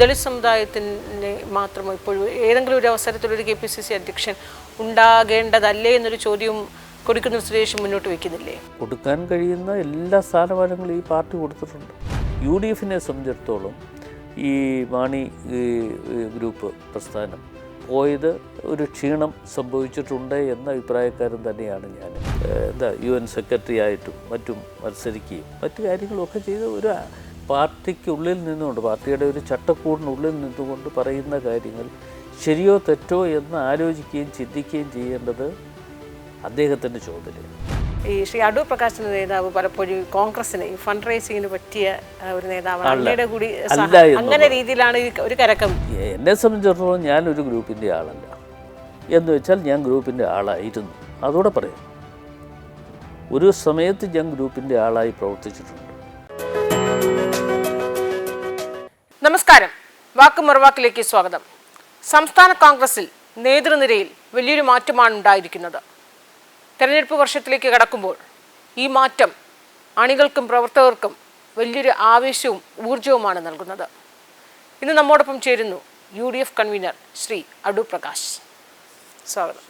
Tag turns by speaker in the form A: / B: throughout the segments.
A: ദളിത് സമുദായത്തിന് മാത്രം ഇപ്പോഴും ഏതെങ്കിലും ഒരു അവസരത്തിൽ ഒരു കെ പി സി സി അധ്യക്ഷൻ ഉണ്ടാകേണ്ടതല്ലേ എന്നൊരു ചോദ്യവും കൊടുക്കുന്ന സുരേഷ് മുന്നോട്ട് വയ്ക്കുന്നില്ലേ
B: കൊടുക്കാൻ കഴിയുന്ന എല്ലാ സ്ഥാനമാനങ്ങളും ഈ പാർട്ടി കൊടുത്തിട്ടുണ്ട്. യു ഡി എഫിനെ സംബന്ധിച്ചിടത്തോളം ഈ മാണി ഗ്രൂപ്പ് പ്രസ്ഥാനം പോയത് ഒരു ക്ഷീണം സംഭവിച്ചിട്ടുണ്ട് എന്ന അഭിപ്രായക്കാരൻ തന്നെയാണ് ഞാൻ. എന്താ യു എൻ സെക്രട്ടറി ആയിട്ടും മറ്റും മത്സരിക്കുകയും മറ്റു കാര്യങ്ങളൊക്കെ ചെയ്ത് ഒരു പാർട്ടിക്കുള്ളിൽ നിന്നുകൊണ്ട് പാർട്ടിയുടെ ഒരു ചട്ടക്കൂടിനുള്ളിൽ നിന്നുകൊണ്ട് പറയുന്ന കാര്യങ്ങൾ ശരിയോ തെറ്റോ എന്ന് ആലോചിക്കുകയും ചിന്തിക്കുകയും ചെയ്യേണ്ടത് അദ്ദേഹത്തിന്റെ ചുമതലയാണ്
A: ഈ ശ്രീ അടൂർ പ്രകാശിന്റെ നേതാവ് പലപ്പോഴും കോൺഗ്രസിന് ഈ ഫണ്ട് റേസിങ്ങിന് പറ്റിയ ഒരു നേതാവാണ്. അങ്ങയുടെ കൂടി. അങ്ങനെ രീതിയിലാണ് ഒരു കരക്കം.
B: എന്നെ സംബന്ധിച്ചിടത്തോളം ഒരു ഗ്രൂപ്പിന്റെ ആളല്ല. എന്ന് വെച്ചാൽ ഞാൻ ഗ്രൂപ്പിന്റെ ആളായിരുന്നു. അതോടെ പറയാം. ഒരു സമയത്ത് ഞാൻ ഗ്രൂപ്പിന്റെ ആളായി പ്രവർത്തിച്ചിട്ടുണ്ട്.
A: നമസ്കാരം. വാക്ക് മറുവാക്കിലേക്ക് സ്വാഗതം. സംസ്ഥാന കോൺഗ്രസിൽ നേതൃനിരയിൽ വലിയൊരു മാറ്റമാണ് ഉണ്ടായിരിക്കുന്നത്. തെരഞ്ഞെടുപ്പ് വർഷത്തിലേക്ക് കടക്കുമ്പോൾ ഈ മാറ്റം അണികൾക്കും പ്രവർത്തകർക്കും വലിയൊരു ആവേശവും ഊർജവുമാണ് നൽകുന്നത്. ഇന്ന് നമ്മോടൊപ്പം ചേരുന്നു U D F convener Shri Adoor Prakash. സ്വാഗതം.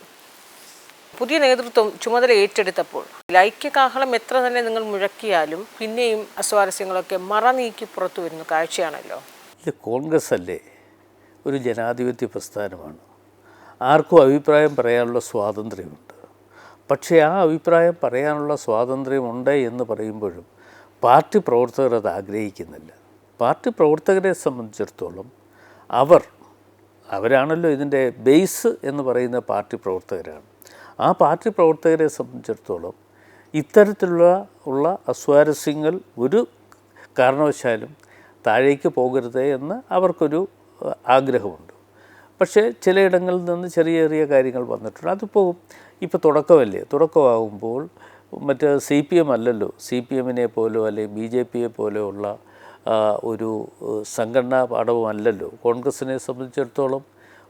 A: പുതിയ നേതൃത്വം ചുമതല ഏറ്റെടുത്തപ്പോൾ ഐക്യകാഹളം എത്ര തന്നെ നിങ്ങൾ മുഴക്കിയാലും പിന്നെയും അസ്വാരസ്യങ്ങളൊക്കെ മറ നീക്കി പുറത്തു വരുന്ന കാഴ്ചയാണല്ലോ.
B: ഇത് കോൺഗ്രസ് അല്ലേ ഒരു ജനാധിപത്യ പ്രസ്ഥാനമാണ്. ആർക്കും അഭിപ്രായം പറയാനുള്ള സ്വാതന്ത്ര്യമുണ്ട്. പക്ഷേ ആ അഭിപ്രായം പറയാനുള്ള സ്വാതന്ത്ര്യമുണ്ട് എന്ന് പറയുമ്പോഴും പാർട്ടി പ്രവർത്തകർ അത് ആഗ്രഹിക്കുന്നില്ല. പാർട്ടി പ്രവർത്തകരെ സംബന്ധിച്ചിടത്തോളം അവർ അവരാണല്ലോ ഇതിന്റെ ബേസ് എന്ന് പറയുന്ന പാർട്ടി പ്രവർത്തകരാണ്. ആ പാർട്ടി പ്രവർത്തകരെ സംബന്ധിച്ചിടത്തോളം ഇത്തരത്തിലുള്ള ഉള്ള അസ്വാരസ്യങ്ങൾ ഒരു കാരണവശാലും താഴേക്ക് പോകരുത് എന്ന് അവർക്കൊരു ആഗ്രഹമുണ്ട്. പക്ഷേ ചിലയിടങ്ങളിൽ നിന്ന് ചെറിയ ചെറിയ കാര്യങ്ങൾ വന്നിട്ടുണ്ട്. അതിപ്പോൾ ഇപ്പോൾ തുടക്കമല്ലേ? തുടക്കമാകുമ്പോൾ മറ്റ് സി പി എം അല്ലല്ലോ. സി പി എമ്മിനെ പോലോ അല്ലെങ്കിൽ ബി ജെ പിയെ പോലോ ഉള്ള ഒരു സംഘടനാ പാഠവുമല്ലല്ലോ കോൺഗ്രസിനെ സംബന്ധിച്ചിടത്തോളം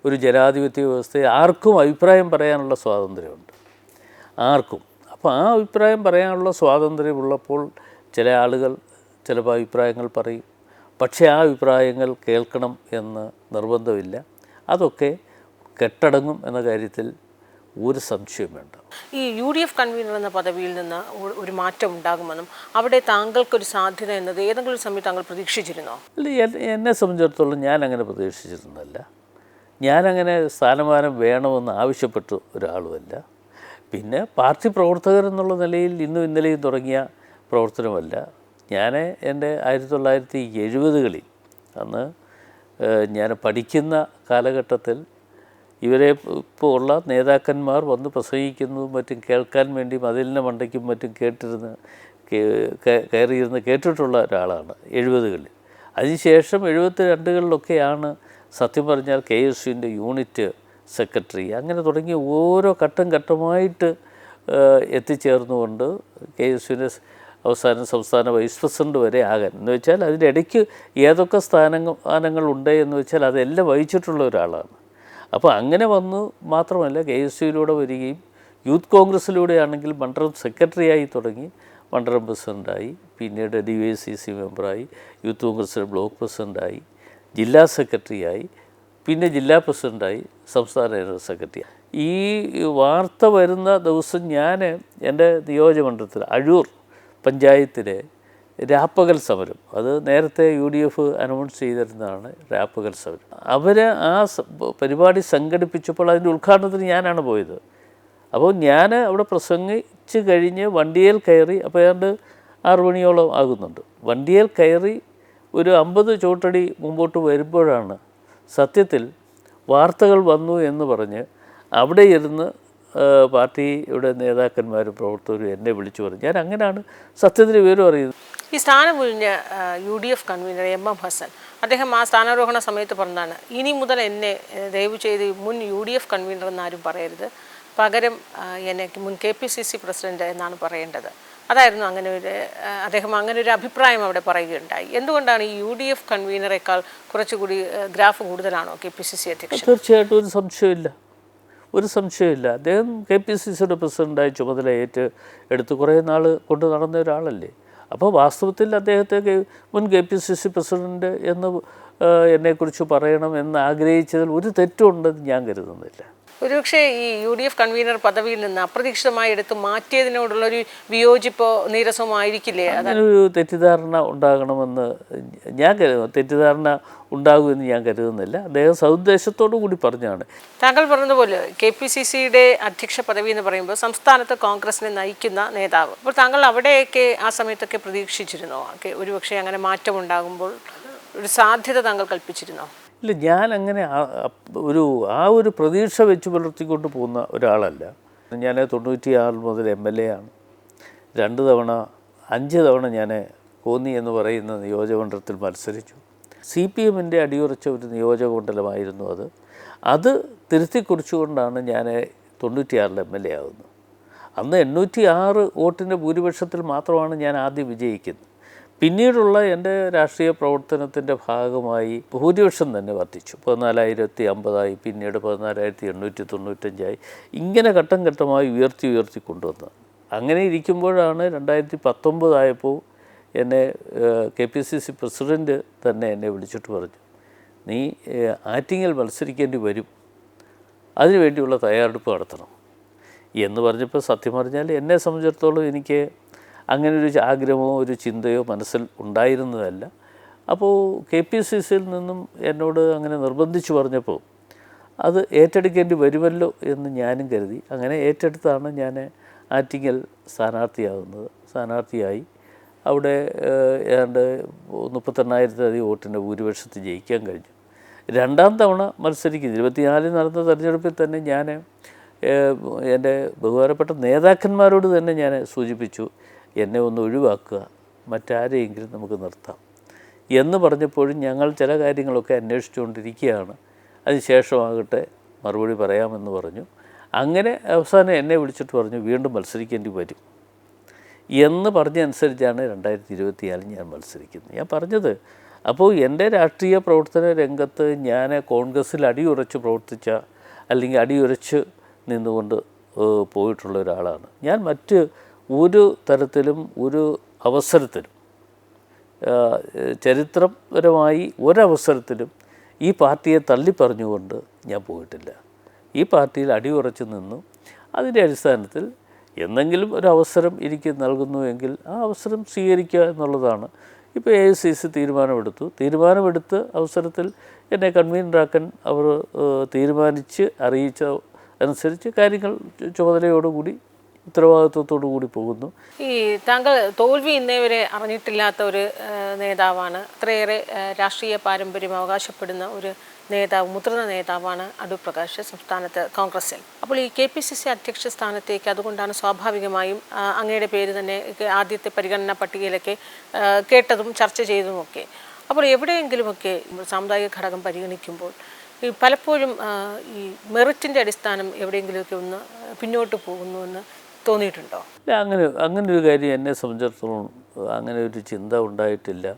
B: ഒരു ജനാധിപത്യ വ്യവസ്ഥയെ ആർക്കും അഭിപ്രായം പറയാനുള്ള സ്വാതന്ത്ര്യമുണ്ട്. ആർക്കും. അപ്പോൾ ആ അഭിപ്രായം പറയാനുള്ള സ്വാതന്ത്ര്യമുള്ളപ്പോൾ ചില ആളുകൾ ചിലപ്പോൾ അഭിപ്രായങ്ങൾ പറയും. പക്ഷേ ആ അഭിപ്രായങ്ങൾ കേൾക്കണം എന്ന് നിർബന്ധമില്ല. അതൊക്കെ കെട്ടടങ്ങും എന്ന കാര്യത്തിൽ ഒരു സംശയം വേണ്ട.
A: ഈ യു ഡി എഫ് കൺവീനർ എന്ന പദവിയിൽ നിന്ന് ഒരു മാറ്റം ഉണ്ടാകുമെന്നും അവിടെ താങ്കൾക്കൊരു സാധ്യത എന്നത് ഏതെങ്കിലും സമയത്ത് താങ്കൾ പ്രതീക്ഷിച്ചിരുന്നോ?
B: അല്ല എന്നെ സംബന്ധിച്ചിടത്തോളം ഞാൻ അങ്ങനെ പ്രതീക്ഷിച്ചിരുന്നല്ല ഞാനങ്ങനെ സ്ഥാനമാനം വേണമെന്ന് ആവശ്യപ്പെട്ട ഒരാളുമല്ല. പിന്നെ പാർട്ടി പ്രവർത്തകർ എന്നുള്ള നിലയിൽ ഇന്നും ഇന്നലെയും തുടങ്ങിയ പ്രവർത്തനമല്ല. ഞാൻ എന്റെ ആയിരത്തി തൊള്ളായിരത്തി എഴുപതുകളിൽ അന്ന് ഞാൻ പഠിക്കുന്ന കാലഘട്ടത്തിൽ ഇവരെ ഇപ്പോൾ ഉള്ള നേതാക്കന്മാർ വന്ന് പ്രസംഗിക്കുന്നതും മറ്റും കേൾക്കാൻ വേണ്ടി മതിലിന്റെ മണ്ടയ്ക്കും മറ്റും കേട്ടിരുന്ന് കയറിയിരുന്ന് കേട്ടിട്ടുള്ള ഒരാളാണ് എഴുപതുകളിൽ. അതിനുശേഷം എഴുപത്തി രണ്ടുകളിലൊക്കെയാണ് സത്യം പറഞ്ഞാൽ കെ എസ് യുവിന്റെ യൂണിറ്റ് സെക്രട്ടറി. അങ്ങനെ തുടങ്ങി ഓരോ ഘട്ടം ഘട്ടമായിട്ട് എത്തിച്ചേർന്നുകൊണ്ട് കെ എസ് യുവിന്റെ അവസാനം സംസ്ഥാന വൈസ് പ്രസിഡന്റ് വരെ ആകാൻ. എന്ന് വെച്ചാൽ അതിന്റെ ഇടയ്ക്ക് ഏതൊക്കെ സ്ഥാനങ്ങൾ ഉണ്ട് എന്ന് വെച്ചാൽ അതെല്ലാം വഹിച്ചിട്ടുള്ള ഒരാളാണ്. അപ്പോൾ അങ്ങനെ വന്നു മാത്രമല്ല കെ എസ് യുയിലൂടെ വരികയും യൂത്ത് കോൺഗ്രസ്സിലൂടെ ആണെങ്കിൽ മണ്ഡലം സെക്രട്ടറിയായി തുടങ്ങി മണ്ഡലം പ്രസിഡന്റായി പിന്നീട് ഡി വൈ സി സി മെമ്പറായി യൂത്ത് കോൺഗ്രസിലെ ബ്ലോക്ക് പ്രസിഡന്റായി ജില്ലാ സെക്രട്ടറിയായി പിന്നെ ജില്ലാ പ്രസിഡന്റായി സംസ്ഥാന ജനറൽ സെക്രട്ടറി ഈ വാർത്ത വരുന്ന ദിവസം ഞാൻ എന്റെ നിയോജകമണ്ഡലത്തിൽ അഴൂർ പഞ്ചായത്തിലെ രാപ്പകൽ സമരം. അത് നേരത്തെ യു ഡി എഫ് അനൗൺസ് ചെയ്തിരുന്നതാണ് രാപ്പകൽ സമരം. അവർ ആ പരിപാടി സംഘടിപ്പിച്ചപ്പോൾ അതിന്റെ ഉദ്ഘാടനത്തിന് ഞാനാണ് പോയത്. അപ്പോൾ ഞാൻ അവിടെ പ്രസംഗിച്ച് കഴിഞ്ഞ് വണ്ടിയേൽ കയറി അപ്പോൾ ഏതാണ്ട് ആറു മണിയോളം ആകുന്നുണ്ട്. വണ്ടിയിൽ കയറി ഒരു അമ്പത് ചോട്ടടി മുമ്പോട്ട് വരുമ്പോഴാണ് സത്യത്തിൽ വാർത്തകൾ വന്നു എന്ന് പറഞ്ഞ് അവിടെ ഇരുന്ന് പാർട്ടിയുടെ നേതാക്കന്മാരും പ്രവർത്തകരും എന്നെ വിളിച്ചു പറഞ്ഞു. ഞാൻ അങ്ങനെയാണ് സത്യത്തിൽ വിവരം അറിയുന്നത്.
A: ഈ സ്ഥാനം ഒഴിഞ്ഞ U D F convener M M Hasan അദ്ദേഹം ആ സ്ഥാനാരോഹണ സമയത്ത് പറഞ്ഞതാണ് ഇനി മുതൽ എന്നെ ദയവ് ചെയ്ത് മുൻ യു ഡി എഫ് കൺവീനർ എന്നാരും പറയരുത്. പകരം എന്നെ മുൻ K P C C president എന്നാണ് പറയേണ്ടത്. അതായിരുന്നു അങ്ങനെ ഒരു അദ്ദേഹം അങ്ങനെ ഒരു അഭിപ്രായം അവിടെ പറയുകയുണ്ടായി. എന്തുകൊണ്ടാണ് ഈ യു ഡി എഫ് കൺവീനറേക്കാൾ കുറച്ചുകൂടി ഗ്രാഫ് കൂടുതലാണോ കെ പി സി സി അധ്യക്ഷൻ?
B: തീർച്ചയായിട്ടും ഒരു സംശയമില്ല ഒരു സംശയമില്ല അദ്ദേഹം കെ പി സി സിയുടെ പ്രസിഡന്റായി ചുമതല ഏറ്റ് എടുത്ത്. കുറേ നാൾ കൊണ്ട് നടന്ന ഒരാളല്ലേ. അപ്പോൾ വാസ്തവത്തിൽ അദ്ദേഹത്തെ മുൻ K P C C president എന്ന് എന്നെക്കുറിച്ച് പറയണം എന്ന് ആഗ്രഹിച്ചതിൽ ഒരു തെറ്റുണ്ടെന്ന് ഞാൻ കരുതുന്നില്ല.
A: ഒരുപക്ഷെ ഈ യു ഡി എഫ് കൺവീനർ പദവിയിൽ നിന്ന് അപ്രതീക്ഷിതമായി എടുത്ത് മാറ്റിയതിനോടുള്ളൊരു വിയോജിപ്പോ നീരസമോ ആയിരിക്കില്ലേ?
B: അതൊരു ഒരു തെറ്റിദ്ധാരണ ഉണ്ടാകണമെന്ന് ഞാൻ കരുതുന്നു. തെറ്റിദ്ധാരണ ഉണ്ടാകുമെന്ന് ഞാൻ കരുതുന്നില്ല. അദ്ദേഹം സൗദ്ദേശത്തോടു കൂടി പറഞ്ഞാണ്.
A: താങ്കൾ പറഞ്ഞതുപോലെ കെ പി സി സിയുടെ അധ്യക്ഷ പദവി എന്ന് പറയുമ്പോൾ സംസ്ഥാനത്ത് കോൺഗ്രസിനെ നയിക്കുന്ന നേതാവ്. അപ്പോൾ താങ്കൾ അവിടെയൊക്കെ ആ സമയത്തൊക്കെ പ്രതീക്ഷിച്ചിരുന്നോ? ഒരുപക്ഷെ അങ്ങനെ മാറ്റം ഉണ്ടാകുമ്പോൾ ഒരു സാധ്യത താങ്കൾ കൽപ്പിച്ചിരുന്നോ?
B: ഇല്ല ഞാൻ അങ്ങനെ ഒരു ആ ഒരു പ്രതീക്ഷ വെച്ച് പുലർത്തിക്കൊണ്ട് പോകുന്ന ഒരാളല്ല. ഞാൻ തൊണ്ണൂറ്റി ആറ് മുതൽ എം എൽ എ ആണ്. രണ്ട് തവണ അഞ്ച് തവണ ഞാൻ കോന്നി എന്ന് പറയുന്ന നിയോജകമണ്ഡലത്തിൽ മത്സരിച്ചു. സി പി എമ്മിന്റെ അടിയുറച്ച ഒരു നിയോജകമണ്ഡലമായിരുന്നു അത്. അത് തിരുത്തി കുറിച്ചുകൊണ്ടാണ് ഞാൻ തൊണ്ണൂറ്റിയാറിൽ എം എൽ എ ആകുന്നത് അന്ന് എണ്ണൂറ്റി ആറ് വോട്ടിന്റെ ഭൂരിപക്ഷത്തിൽ മാത്രമാണ് ഞാൻ ആദ്യം വിജയിക്കുന്നത്. പിന്നീടുള്ള എന്റെ രാഷ്ട്രീയ പ്രവർത്തനത്തിന്റെ ഭാഗമായി ഭൂരിപക്ഷം തന്നെ വർദ്ധിച്ചു. പതിനാലായിരത്തി അമ്പതായി പിന്നീട് പതിനാലായിരത്തി എണ്ണൂറ്റി തൊണ്ണൂറ്റഞ്ചായി. ഇങ്ങനെ ഘട്ടം ഘട്ടമായി ഉയർത്തി ഉയർത്തി കൊണ്ടുവന്നത് അങ്ങനെ ഇരിക്കുമ്പോഴാണ് രണ്ടായിരത്തി പത്തൊമ്പതായപ്പോൾ എന്നെ K P C C president തന്നെ എന്നെ വിളിച്ചിട്ട് പറഞ്ഞു നീ ആറ്റിങ്ങിൽ മത്സരിക്കേണ്ടി വരും. അതിനുവേണ്ടിയുള്ള തയ്യാറെടുപ്പ് നടത്തണം. എന്ന് പറഞ്ഞപ്പോൾ സത്യം പറഞ്ഞാൽ എന്നെ സംബന്ധിച്ചിടത്തോളം എനിക്ക് അങ്ങനെ ഒരു ആഗ്രഹമോ ഒരു ചിന്തയോ മനസ്സിൽ ഉണ്ടായിരുന്നതല്ല. അപ്പോൾ കെ പി സി സിയിൽ നിന്നും എന്നോട് അങ്ങനെ നിർബന്ധിച്ചു പറഞ്ഞപ്പോൾ അത് ഏറ്റെടുക്കേണ്ടി വരുമല്ലോ എന്ന് ഞാനും കരുതി. അങ്ങനെ ഏറ്റെടുത്താണ് ഞാൻ ആറ്റിങ്ങൽ സ്ഥാനാർത്ഥിയാകുന്നത് സ്ഥാനാർത്ഥിയായി. അവിടെ ഏതാണ്ട് മുപ്പത്തെണ്ണായിരത്തിലധികം വോട്ടിന്റെ ഭൂരിപക്ഷത്തിൽ ജയിക്കാൻ കഴിഞ്ഞു. രണ്ടാം തവണ മത്സരിക്കുന്നത് ഇരുപത്തിനാലിൽ നടന്ന തെരഞ്ഞെടുപ്പിൽ തന്നെ ഞാൻ എന്റെ ബഹുമാനപ്പെട്ട നേതാക്കന്മാരോട് തന്നെ ഞാൻ സൂചിപ്പിച്ചു. എന്നെ ഒന്ന് ഒഴിവാക്കുക മറ്റാരെയെങ്കിലും നമുക്ക് നിർത്താം. എന്ന് പറഞ്ഞപ്പോഴും ഞങ്ങൾ ചില കാര്യങ്ങളൊക്കെ അന്വേഷിച്ചുകൊണ്ടിരിക്കുകയാണ്. അതിനുശേഷമാകട്ടെ മറുപടി പറയാമെന്ന് പറഞ്ഞു. അങ്ങനെ അവസാനം എന്നെ വിളിച്ചിട്ട് പറഞ്ഞു വീണ്ടും മത്സരിക്കേണ്ടി വരും. എന്ന് പറഞ്ഞനുസരിച്ചാണ് രണ്ടായിരത്തി ഇരുപത്തിനാലിൽ ഞാൻ മത്സരിക്കുന്നത്. ഞാൻ പറഞ്ഞത് അപ്പോൾ എന്റെ രാഷ്ട്രീയ പ്രവർത്തന രംഗത്ത് ഞാൻ കോൺഗ്രസ്സിൽ അടിയുറച്ച് പ്രവർത്തിച്ച അല്ലെങ്കിൽ അടിയുറച്ച് നിന്നുകൊണ്ട് പോയിട്ടുള്ള ഒരാളാണ്. ഞാൻ മറ്റ് ഒരു തരത്തിലും ഒരു അവസരത്തിലും ചരിത്രപരമായി ഒരവസരത്തിലും ഈ പാർട്ടിയെ തള്ളിപ്പറഞ്ഞുകൊണ്ട് ഞാൻ പോയിട്ടില്ല. ഈ പാർട്ടിയിൽ അടിയുറച്ച് നിന്നു. അതിന്റെ അടിസ്ഥാനത്തിൽ എന്തെങ്കിലും ഒരു അവസരം എനിക്ക് നൽകുന്നുവെങ്കിൽ ആ അവസരം സ്വീകരിക്കുക എന്നുള്ളതാണ്. ഇപ്പോൾ എ ഐ സി സി തീരുമാനമെടുത്തു. തീരുമാനമെടുത്ത് അവസരത്തിൽ എന്നെ കൺവീനറാക്കാൻ അവർ തീരുമാനിച്ച് അറിയിച്ച അനുസരിച്ച് കാര്യങ്ങൾ ചുമതലയോടുകൂടി ഉത്തരവാദിത്വത്തോടു കൂടി പോകുന്നു.
A: ഈ താങ്കൾ തോൽവി ഇന്നേവരെ അറിഞ്ഞിട്ടില്ലാത്ത ഒരു നേതാവാണ്. അത്രയേറെ രാഷ്ട്രീയ പാരമ്പര്യം അവകാശപ്പെടുന്ന ഒരു നേതാവ് മുതിർന്ന നേതാവാണ് അടൂർ പ്രകാശ് സംസ്ഥാനത്ത് കോൺഗ്രസിൽ അപ്പോൾ ഈ കെ പി സി സി അധ്യക്ഷ സ്ഥാനത്തേക്ക് അതുകൊണ്ടാണ് സ്വാഭാവികമായും അങ്ങയുടെ പേര് തന്നെ ആദ്യത്തെ പരിഗണന പട്ടികയിലൊക്കെ കേട്ടതും ചർച്ച ചെയ്തതുമൊക്കെ. അപ്പോൾ എവിടെയെങ്കിലുമൊക്കെ സാമുദായിക ഘടകം പരിഗണിക്കുമ്പോൾ ഈ പലപ്പോഴും ഈ മെറിറ്റിന്റെ അടിസ്ഥാനം എവിടെയെങ്കിലുമൊക്കെ ഒന്ന് പിന്നോട്ട് പോകുന്നുവെന്ന് തോന്നിയിട്ടുണ്ടോ?
B: ഇല്ല അങ്ങനെ അങ്ങനെ ഒരു കാര്യം എന്നെ സംബന്ധിച്ചിടത്തോളം അങ്ങനെ ഒരു ചിന്ത ഉണ്ടായിട്ടില്ല.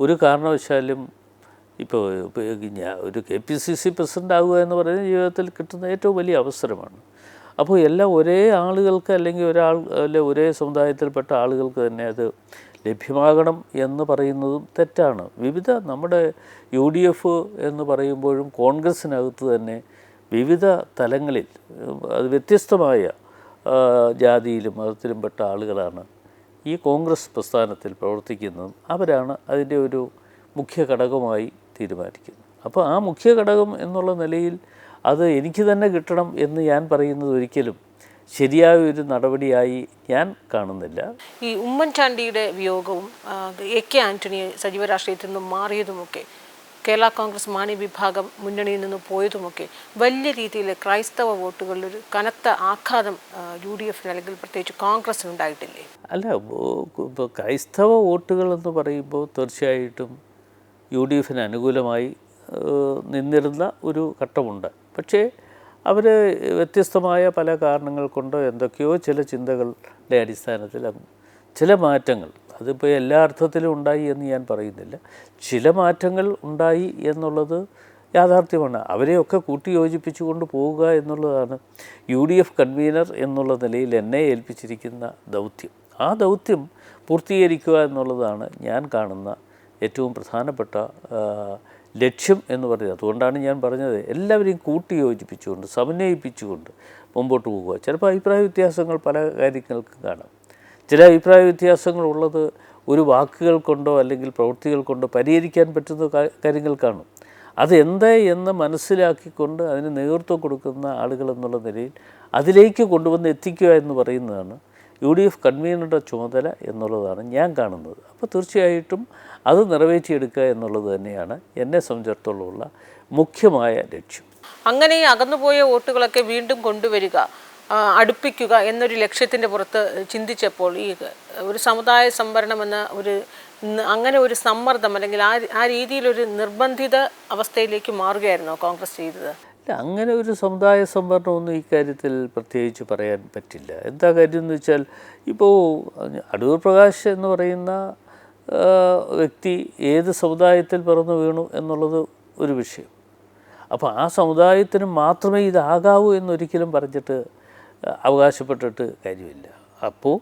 B: ഒരു കാരണവശാലും ഇപ്പോൾ ഒരു K P C C president ആകുക എന്ന് പറയുന്നത് ജീവിതത്തിൽ കിട്ടുന്ന ഏറ്റവും വലിയ അവസരമാണ്. അപ്പോൾ എല്ലാം ഒരേ ആളുകൾക്ക് അല്ലെങ്കിൽ ഒരാൾ അല്ലെ ഒരേ സമുദായത്തിൽപ്പെട്ട ആളുകൾക്ക് തന്നെ അത് ലഭ്യമാകണം എന്ന് പറയുന്നതും തെറ്റാണ്. വിവിധ നമ്മുടെ യു ഡി എഫ് എന്ന് പറയുമ്പോഴും കോൺഗ്രസ്സിനകത്ത് തന്നെ വിവിധ തലങ്ങളിൽ അത് വ്യത്യസ്തമായ ജാതിയിലും മതത്തിലും പെട്ട ആളുകളാണ് ഈ കോൺഗ്രസ് പ്രസ്ഥാനത്തിൽ പ്രവർത്തിക്കുന്നതും അവരാണ് അതിന്റെ ഒരു മുഖ്യ ഘടകമായി തീരുമാനിക്കുന്നത്. അപ്പോൾ ആ മുഖ്യ ഘടകം എന്നുള്ള നിലയിൽ അത് എനിക്ക് തന്നെ കിട്ടണം എന്ന് ഞാൻ പറയുന്നത് ഒരിക്കലും ശരിയായ ഒരു നടപടിയായി ഞാൻ കാണുന്നില്ല.
A: ഈ ഉമ്മൻചാണ്ടിയുടെ വിയോഗവും എ കെ ആന്റണി സജീവ രാഷ്ട്രീയത്തിൽ നിന്നും മാറിയതുമൊക്കെ കേരള കോൺഗ്രസ് മാണി വിഭാഗം മുന്നണിയിൽ നിന്ന് പോയതുമൊക്കെ വലിയ രീതിയിൽ ക്രൈസ്തവ വോട്ടുകളിലൊരു കനത്ത ആഘാതം യു ഡി എഫിന് അല്ലെങ്കിൽ പ്രത്യേകിച്ച് കോൺഗ്രസിന് ഉണ്ടായിട്ടില്ലേ?
B: അല്ല ഇപ്പോൾ ക്രൈസ്തവ വോട്ടുകൾ എന്ന് പറയുമ്പോൾ തീർച്ചയായിട്ടും യു ഡി എഫിന് അനുകൂലമായി നിന്നിരുന്ന ഒരു ഘട്ടമുണ്ട്. പക്ഷേ അവർ വ്യത്യസ്തമായ പല കാരണങ്ങൾ കൊണ്ട് എന്തൊക്കെയോ ചില ചിന്തകളുടെ അടിസ്ഥാനത്തിൽ ചില മാറ്റങ്ങൾ അതിപ്പോൾ എല്ലാ അർത്ഥത്തിലും ഉണ്ടായി എന്ന് ഞാൻ പറയുന്നില്ല. ചില മാറ്റങ്ങൾ ഉണ്ടായി എന്നുള്ളത് യാഥാർത്ഥ്യമാണ്. അവരെയൊക്കെ കൂട്ടി യോജിപ്പിച്ചുകൊണ്ട് പോവുക എന്നുള്ളതാണ് യു ഡി എഫ് കൺവീനർ എന്നുള്ള നിലയിൽ എന്നെ ഏൽപ്പിച്ചിരിക്കുന്ന ദൗത്യം. ആ ദൗത്യം പൂർത്തീകരിക്കുക എന്നുള്ളതാണ് ഞാൻ കാണുന്ന ഏറ്റവും പ്രധാനപ്പെട്ട ലക്ഷ്യം എന്ന് പറയുന്നത്. അതുകൊണ്ടാണ് ഞാൻ പറഞ്ഞത് എല്ലാവരെയും കൂട്ടി യോജിപ്പിച്ചുകൊണ്ട് സമന്വയിപ്പിച്ചുകൊണ്ട് മുമ്പോട്ട് പോകുക ചിലപ്പോൾ അഭിപ്രായ വ്യത്യാസങ്ങൾ പല കാര്യങ്ങൾക്കും കാണാം. ചില അഭിപ്രായ വ്യത്യാസങ്ങളുള്ളത് ഒരു വാക്കുകൾ കൊണ്ടോ അല്ലെങ്കിൽ പ്രവൃത്തികൾ കൊണ്ടോ പരിഹരിക്കാൻ പറ്റുന്ന കാര്യങ്ങൾക്കാണ് കാര്യങ്ങൾ കാണും. അതെന്താ എന്ന് മനസ്സിലാക്കിക്കൊണ്ട് അതിന് നേതൃത്വം കൊടുക്കുന്ന ആളുകൾ എന്നുള്ള നിലയിൽ അതിലേക്ക് കൊണ്ടുവന്ന് എത്തിക്കുക എന്ന് പറയുന്നതാണ് യു ഡി എഫ് കൺവീനറുടെ ചുമതല എന്നുള്ളതാണ് ഞാൻ കാണുന്നത്. അപ്പോൾ തീർച്ചയായിട്ടും അത് നിറവേറ്റിയെടുക്കുക എന്നുള്ളത് തന്നെയാണ് എന്നെ സംബന്ധിച്ചിടത്തോളമുള്ള മുഖ്യമായ ലക്ഷ്യം.
A: അങ്ങനെ അകന്നുപോയ വോട്ടുകളൊക്കെ വീണ്ടും കൊണ്ടുവരിക. അടുപ്പിക്കുക എന്നൊരു ലക്ഷ്യത്തിന്റെ പുറത്ത് ചിന്തിച്ചപ്പോൾ ഈ ഒരു സമുദായ സംവരണം എന്ന ഒരു അങ്ങനെ ഒരു സമ്മർദ്ദം അല്ലെങ്കിൽ ആ ആ രീതിയിലൊരു നിർബന്ധിത അവസ്ഥയിലേക്ക് മാറുകയായിരുന്നോ കോൺഗ്രസ് ചെയ്തത്?
B: അങ്ങനെ ഒരു സമുദായ സംവരണമൊന്നും ഇക്കാര്യത്തിൽ പ്രത്യേകിച്ച് പറയാൻ പറ്റില്ല. എന്താ കാര്യം എന്ന് വെച്ചാൽ ഇപ്പോൾ അടൂർ പ്രകാശ് എന്ന് പറയുന്ന വ്യക്തി ഏത് സമുദായത്തിൽ പിറന്നു വീണു എന്നുള്ളത് ഒരു വിഷയം. അപ്പോൾ ആ സമുദായത്തിന് മാത്രമേ ഇതാകാവൂ എന്നൊരിക്കലും പറഞ്ഞിട്ട് അവകാശപ്പെട്ടിട്ട് കാര്യമില്ല. അപ്പോൾ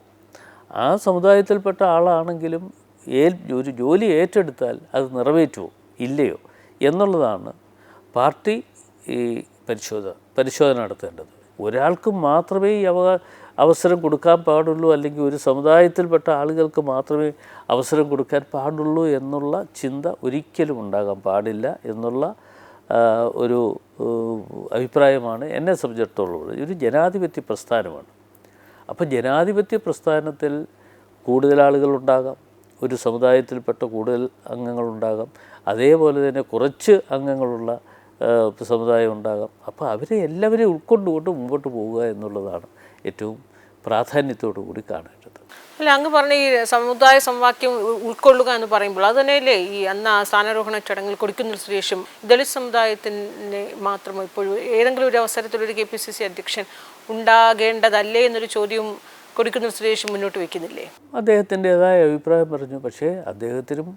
B: ആ സമുദായത്തിൽപ്പെട്ട ആളാണെങ്കിലും ഏൽ ഒരു ജോലി ഏറ്റെടുത്താൽ അത് നിറവേറ്റുമോ ഇല്ലയോ? എന്നുള്ളതാണ് പാർട്ടി ഈ പരിശോധന പരിശോധന നടത്തേണ്ടത്. ഒരാൾക്ക് മാത്രമേ ഈ അവകാ അവസരം കൊടുക്കാൻ പാടുള്ളൂ അല്ലെങ്കിൽ ഒരു സമുദായത്തിൽപ്പെട്ട ആളുകൾക്ക് മാത്രമേ അവസരം കൊടുക്കാൻ പാടുള്ളൂ എന്നുള്ള ചിന്ത ഒരിക്കലും ഉണ്ടാകാൻ പാടില്ല എന്നുള്ള ഒരു അഭിപ്രായമാണ് എന്നെ സംബന്ധിച്ചിടത്തോളം ഒരു ജനാധിപത്യ പ്രസ്ഥാനമാണ്. അപ്പോൾ ജനാധിപത്യ പ്രസ്ഥാനത്തിൽ കൂടുതൽ ആളുകളുണ്ടാകാം ഒരു സമുദായത്തിൽപ്പെട്ട കൂടുതൽ അംഗങ്ങളുണ്ടാകാം അതേപോലെ തന്നെ കുറച്ച് അംഗങ്ങളുള്ള സമുദായം ഉണ്ടാകാം. അപ്പോൾ അവരെ എല്ലാവരെയും ഉൾക്കൊണ്ടുകൊണ്ട് മുമ്പോട്ട് പോവുക എന്നുള്ളതാണ് ഏറ്റവും പ്രാധാന്യത്തോടു കൂടി കാണേണ്ടത്.
A: അല്ല അങ്ങ് പറഞ്ഞ ഈ സമുദായ സമവാക്യം ഉൾക്കൊള്ളുക എന്ന് പറയുമ്പോൾ അത് തന്നെയല്ലേ ഈ അന്ന് ആ സ്ഥാനാരോഹണ ചടങ്ങിൽ കൊടുക്കുന്ന സുരേഷും ദളിത് സമുദായത്തിന് മാത്രം ഇപ്പോഴും ഏതെങ്കിലും ഒരു അവസരത്തിൽ ഒരു കെ പി സി സി അധ്യക്ഷൻ ഉണ്ടാകേണ്ടതല്ലേ എന്നൊരു ചോദ്യവും കൊടുക്കുന്ന സുരേഷ് മുന്നോട്ട് വെക്കുന്നില്ലേ?
B: അദ്ദേഹത്തിന്റെതായ അഭിപ്രായം പറഞ്ഞു. പക്ഷേ അദ്ദേഹത്തിനും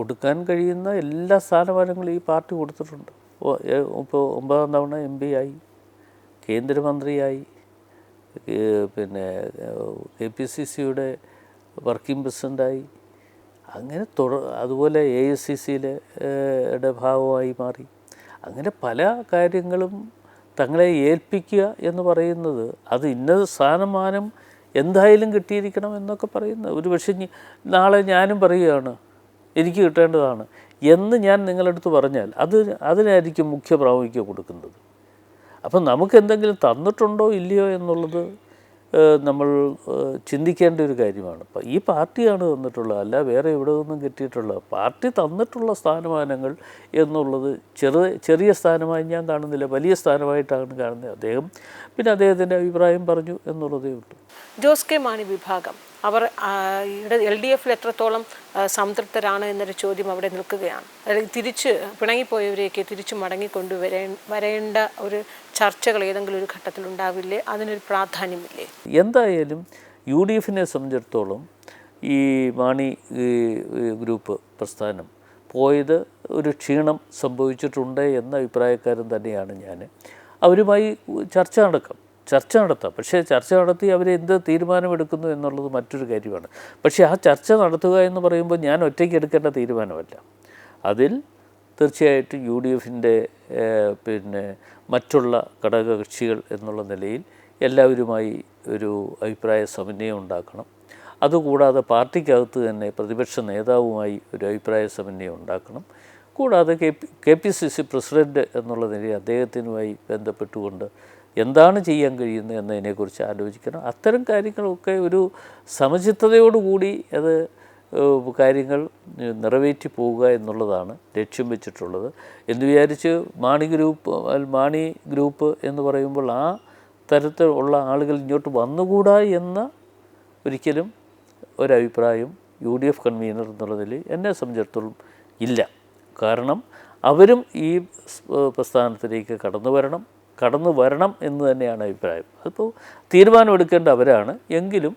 B: കൊടുക്കാൻ കഴിയുന്ന എല്ലാ സ്ഥാനമാനങ്ങളും ഈ പാർട്ടി കൊടുത്തിട്ടുണ്ട്. ഇപ്പോൾ ഒമ്പതാം തവണ എം പി ആയി കേന്ദ്രമന്ത്രിയായി പിന്നെ കെ പി സി സിയുടെ വർക്കിംഗ് പ്രസിഡന്റായി അങ്ങനെ തുട അതുപോലെ എ എസ് സി സിയിലെ ഭാഗമായി മാറി. അങ്ങനെ പല കാര്യങ്ങളും തങ്ങളെ ഏൽപ്പിക്കുക എന്ന് പറയുന്നത് അത് ഇന്ന സ്ഥാനമാനം എന്തായാലും കിട്ടിയിരിക്കണം എന്നൊക്കെ പറയുന്നത്. ഒരു പക്ഷേ നാളെ ഞാനും പറയുകയാണ് എനിക്ക് കിട്ടേണ്ടതാണ് എന്ന് ഞാൻ നിങ്ങളടുത്ത് പറഞ്ഞാൽ അത് അതിനായിരിക്കും മുഖ്യ പ്രാമുഖ്യം കൊടുക്കുന്നത്. അപ്പം നമുക്ക് എന്തെങ്കിലും തന്നിട്ടുണ്ടോ ഇല്ലയോ എന്നുള്ളത് നമ്മൾ ചിന്തിക്കേണ്ട ഒരു കാര്യമാണ്. അപ്പം ഈ പാർട്ടിയാണ് തന്നിട്ടുള്ളത്. അല്ല വേറെ എവിടെ നിന്നും കിട്ടിയിട്ടുള്ളത്? പാർട്ടി തന്നിട്ടുള്ള സ്ഥാനമാനങ്ങൾ എന്നുള്ളത് ചെറു ചെറിയ സ്ഥാനമായി ഞാൻ കാണുന്നില്ല. വലിയ സ്ഥാനമായിട്ടാണ് കാണുന്നത്. അദ്ദേഹം പിന്നെ അദ്ദേഹത്തിന്റെ അഭിപ്രായം പറഞ്ഞു എന്നുള്ളതേ ഉള്ളൂ.
A: ജോസ് കെ മാണി വിഭാഗം. അവർ എൽ ഡി എഫിൽ എത്രത്തോളം സംതൃപ്തരാണ് എന്നൊരു ചോദ്യം അവിടെ നിൽക്കുകയാണ്. തിരിച്ച് പിണങ്ങിപ്പോയവരെയൊക്കെ തിരിച്ച് വരേ വരേണ്ട ഒരു ചർച്ചകൾ ഏതെങ്കിലും ഒരു ഘട്ടത്തിൽ ഉണ്ടാവില്ലേ? അതിനൊരു പ്രാധാന്യമില്ലേ?
B: എന്തായാലും യു ഡി എഫിനെ സംബന്ധിച്ചിടത്തോളം ഈ മാണി ഗ്രൂപ്പ് പ്രസ്ഥാനം പോയത് ഒരു ക്ഷീണം സംഭവിച്ചിട്ടുണ്ട് എന്ന അഭിപ്രായക്കാരൻ തന്നെയാണ് ഞാൻ. അവരുമായി ചർച്ച നടക്കാം. ചർച്ച നടത്താം. പക്ഷേ ചർച്ച നടത്തി അവർ എന്ത് തീരുമാനമെടുക്കുന്നു എന്നുള്ളത് മറ്റൊരു കാര്യമാണ്. പക്ഷേ ആ ചർച്ച നടത്തുക എന്ന് പറയുമ്പോൾ ഞാൻ ഒറ്റയ്ക്ക് എടുക്കേണ്ട തീരുമാനമല്ല. അതിൽ തീർച്ചയായിട്ടും യു ഡി എഫിന്റെ പിന്നെ മറ്റുള്ള ഘടകകക്ഷികൾ എന്നുള്ള നിലയിൽ എല്ലാവരുമായി ഒരു അഭിപ്രായ സമന്വയം ഉണ്ടാക്കണം. അതുകൂടാതെ പാർട്ടിക്കകത്ത് തന്നെ പ്രതിപക്ഷ നേതാവുമായി ഒരു അഭിപ്രായ സമന്വയം ഉണ്ടാക്കണം. കൂടാതെ K P K P C C president എന്നുള്ള നിലയിൽ അദ്ദേഹത്തിനുമായി ബന്ധപ്പെട്ടുകൊണ്ട് എന്താണ് ചെയ്യാൻ കഴിയുന്നത് എന്നതിനെക്കുറിച്ച് ആലോചിക്കണം. അത്തരം കാര്യങ്ങളൊക്കെ ഒരു സമചിത്തതയോടുകൂടി അത് കാര്യങ്ങൾ നിറവേറ്റി പോവുക എന്നുള്ളതാണ് ലക്ഷ്യം വെച്ചിട്ടുള്ളത്. എന്ന് വിചാരിച്ച് മാണി ഗ്രൂപ്പ് മാണി ഗ്രൂപ്പ് എന്ന് പറയുമ്പോൾ ആ തരത്തിലുള്ള ആളുകൾ ഇങ്ങോട്ട് വന്നുകൂടാ എന്ന ഒരിക്കലും ഒരഭിപ്രായം യു ഡി എഫ് കൺവീനർ എന്നുള്ളതിൽ എന്നെ സംബന്ധിച്ചിടത്തോളം ഇല്ല. കാരണം അവരും ഈ പ്രസ്ഥാനത്തിലേക്ക് കടന്നു വരണം. കടന്നു വരണം എന്ന് തന്നെയാണ് അഭിപ്രായം. അതിപ്പോൾ തീരുമാനമെടുക്കേണ്ട അവരാണ്. എങ്കിലും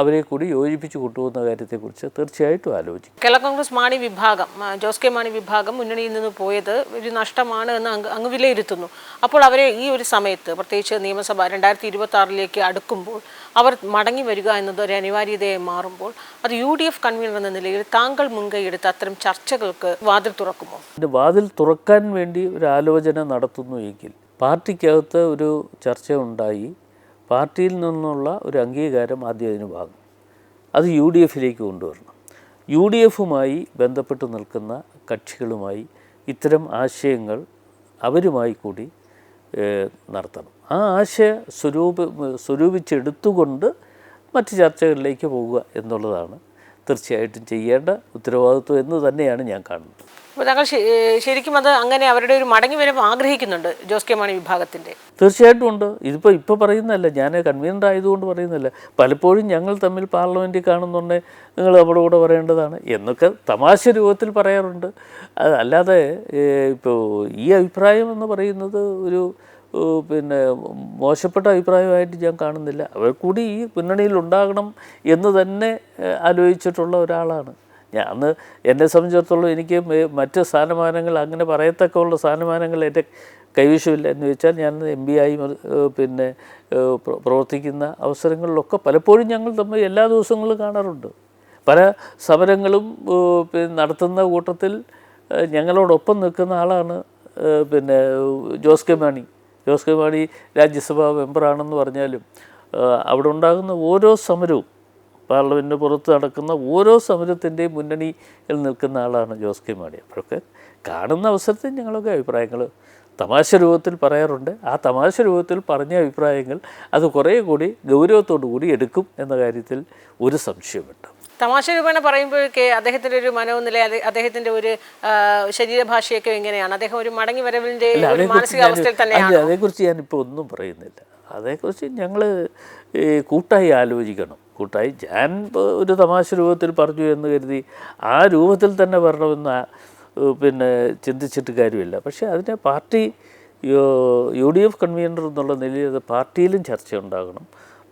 B: അവരെ കൂടി യോജിപ്പിച്ച് കൊണ്ടുപോകുന്ന കാര്യത്തെക്കുറിച്ച് തീർച്ചയായിട്ടും ആലോചിക്കും.
A: കേരള കോൺഗ്രസ് മാണി വിഭാഗം ജോസ് കെ മാണി വിഭാഗം മുന്നണിയിൽ നിന്ന് പോയത് ഒരു നഷ്ടമാണ് എന്ന് അങ്ങ് അങ്ങ് വിലയിരുത്തുന്നു. അപ്പോൾ അവരെ ഈ ഒരു സമയത്ത് പ്രത്യേകിച്ച് നിയമസഭ രണ്ടായിരത്തി ഇരുപത്തി ആറിലേക്ക് അടുക്കുമ്പോൾ അവർ മടങ്ങി വരിക എന്നത് ഒരു അനിവാര്യതയായി മാറുമ്പോൾ അത് യു ഡി എഫ് കൺവീനർ എന്ന നിലയിൽ താങ്കൾ മുൻകൈയെടുത്ത് അത്തരം ചർച്ചകൾക്ക് വാതിൽ തുറക്കുമോ?
B: വാതിൽ തുറക്കാൻ വേണ്ടി ഒരു ആലോചന നടത്തുന്നു എങ്കിൽ പാർട്ടിക്കകത്ത് ഒരു ചർച്ച ഉണ്ടായി പാർട്ടിയിൽ നിന്നുള്ള ഒരു അംഗീകാരം ആദ്യം അതിന് വാങ്ങും. അത് യു ഡി എഫിലേക്ക് കൊണ്ടുവരണം. യു ഡി എഫുമായി ബന്ധപ്പെട്ട് നിൽക്കുന്ന കക്ഷികളുമായി ഇത്തരം ആശയങ്ങൾ അവരുമായി കൂടി നടത്തണം. ആ ആശയ സ്വരൂപ സ്വരൂപിച്ചെടുത്തുകൊണ്ട് മറ്റ് ചർച്ചകളിലേക്ക് പോവുക എന്നുള്ളതാണ് തീർച്ചയായിട്ടും ചെയ്യേണ്ട ഉത്തരവാദിത്വം എന്ന് തന്നെയാണ് ഞാൻ കാണുന്നത്.
A: അപ്പോൾ താങ്കൾ ശരിക്കും അത് അങ്ങനെ അവരുടെ ഒരു മടങ്ങി വരവ് ആഗ്രഹിക്കുന്നുണ്ട് ജോസ് കെ മാണി വിഭാഗത്തിന്റെ
B: തീർച്ചയായിട്ടും ഉണ്ട്. ഇതിപ്പോൾ ഇപ്പോൾ പറയുന്നതല്ല ഞാൻ കൺവീനർ ആയതുകൊണ്ട് പറയുന്നില്ല പലപ്പോഴും ഞങ്ങൾ തമ്മിൽ പാർലമെന്റിൽ കാണുന്നുണ്ടേ നിങ്ങൾ അവിടെ കൂടെ പറയേണ്ടതാണ് എന്നൊക്കെ തമാശ രൂപത്തിൽ പറയാറുണ്ട്. അതല്ലാതെ അല്ലാതെ ഇപ്പോൾ ഈ അഭിപ്രായം എന്ന് പറയുന്നത് ഒരു പിന്നെ മോശപ്പെട്ട അഭിപ്രായമായിട്ട് ഞാൻ കാണുന്നില്ല. അവർ കൂടി ഈ പിന്നണിയിൽ ഉണ്ടാകണം എന്ന് തന്നെ ആലോചിച്ചിട്ടുള്ള ഒരാളാണ്. ഞാൻ അന്ന് എന്നെ സംബന്ധിച്ചിടത്തോളം എനിക്ക് മറ്റ് സ്ഥാനമാനങ്ങൾ അങ്ങനെ പറയത്തക്കുള്ള സ്ഥാനമാനങ്ങൾ എന്റെ കൈവശമില്ല എന്ന് വെച്ചാൽ ഞാൻ എം ബി ആയി പിന്നെ പ്രവർത്തിക്കുന്ന അവസരങ്ങളിലൊക്കെ പലപ്പോഴും ഞങ്ങൾ തമ്മിൽ എല്ലാ ദിവസങ്ങളും കാണാറുണ്ട്. പല സമരങ്ങളും പിന്നെ നടത്തുന്ന കൂട്ടത്തിൽ ഞങ്ങളോടൊപ്പം നിൽക്കുന്ന ആളാണ് പിന്നെ ജോസ് കെ മാണി. ജോസ് കെ മാണി രാജ്യസഭാ മെമ്പറാണെന്ന് പറഞ്ഞാലും അവിടെ ഉണ്ടാകുന്ന ഓരോ സമരവും പാർലമെന്റിന് പുറത്ത് നടക്കുന്ന ഓരോ സമരത്തിന്റെയും മുന്നണിയിൽ നിൽക്കുന്ന ആളാണ് ജോസ് കെ മാണി അപ്പോഴൊക്കെ കാണുന്ന അവസരത്തിൽ ഞങ്ങളൊക്കെ അഭിപ്രായങ്ങൾ തമാശ രൂപത്തിൽ പറയാറുണ്ട്. ആ തമാശ രൂപത്തിൽ പറഞ്ഞ അഭിപ്രായങ്ങൾ അത് കുറേ കൂടി ഗൗരവത്തോടു കൂടി എടുക്കും എന്ന കാര്യത്തിൽ ഒരു സംശയമുണ്ട്
A: തമാശ രൂപേണ പറയുമ്പോഴൊക്കെ അദ്ദേഹത്തിന്റെ ഒരു മനോനില അദ്ദേഹത്തിന്റെ ഒരു ശരീരഭാഷയൊക്കെ എങ്ങനെയാണ് അദ്ദേഹം ഒരു മടങ്ങി വരവിന്റെ
B: അതേക്കുറിച്ച് ഞാൻ- ഞാനിപ്പോൾ ഒന്നും പറയുന്നില്ല. അതേക്കുറിച്ച് ഞങ്ങൾ കൂട്ടായി ആലോചിക്കണം. കൂട്ടായി ഞാൻ ഒരു തമാശ രൂപത്തിൽ പറഞ്ഞു എന്ന് കരുതി ആ രൂപത്തിൽ തന്നെ വരണമെന്ന് പിന്നെ ചിന്തിച്ചിട്ട് കാര്യമില്ല. പക്ഷേ അതിനെ പാർട്ടി യോ- യു ഡി എഫ് കൺവീനർ എന്നുള്ള നിലയിൽ അത് പാർട്ടിയിലും ചർച്ച ഉണ്ടാകണം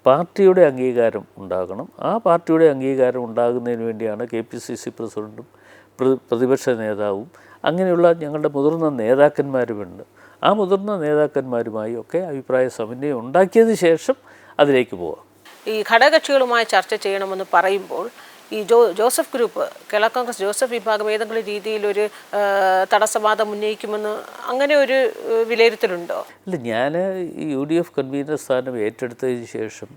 B: പാർട്ടിയുടെ അംഗീകാരം ഉണ്ടാകണം. ആ പാർട്ടിയുടെ അംഗീകാരം ഉണ്ടാകുന്നതിന് വേണ്ടിയാണ് കെ പി സി സി പ്രസിഡന്റും പ്രതിപക്ഷ നേതാവും അങ്ങനെയുള്ള ഞങ്ങളുടെ മുതിർന്ന നേതാക്കന്മാരുമുണ്ട്. ആ മുതിർന്ന നേതാക്കന്മാരുമായി ഒക്കെ അഭിപ്രായ സമന്വയം ഉണ്ടാക്കിയതിന് ശേഷം അതിലേക്ക് പോവാം.
A: ഈ ഘടകക്ഷികളുമായി ചർച്ച ചെയ്യണമെന്ന് പറയുമ്പോൾ ഈ ജോ ജോസഫ് ഗ്രൂപ്പ് കേരള കോൺഗ്രസ് ജോസഫ് വിഭാഗം ഏതെങ്കിലും രീതിയിലൊരു തടസ്സവാദം ഉന്നയിക്കുമെന്ന് അങ്ങനെ ഒരു വിലയിരുത്തലുണ്ടോ?
B: അല്ല ഞാൻ യു ഡി എഫ് കൺവീനർ സ്ഥാനം ഏറ്റെടുത്തതിന് ശേഷം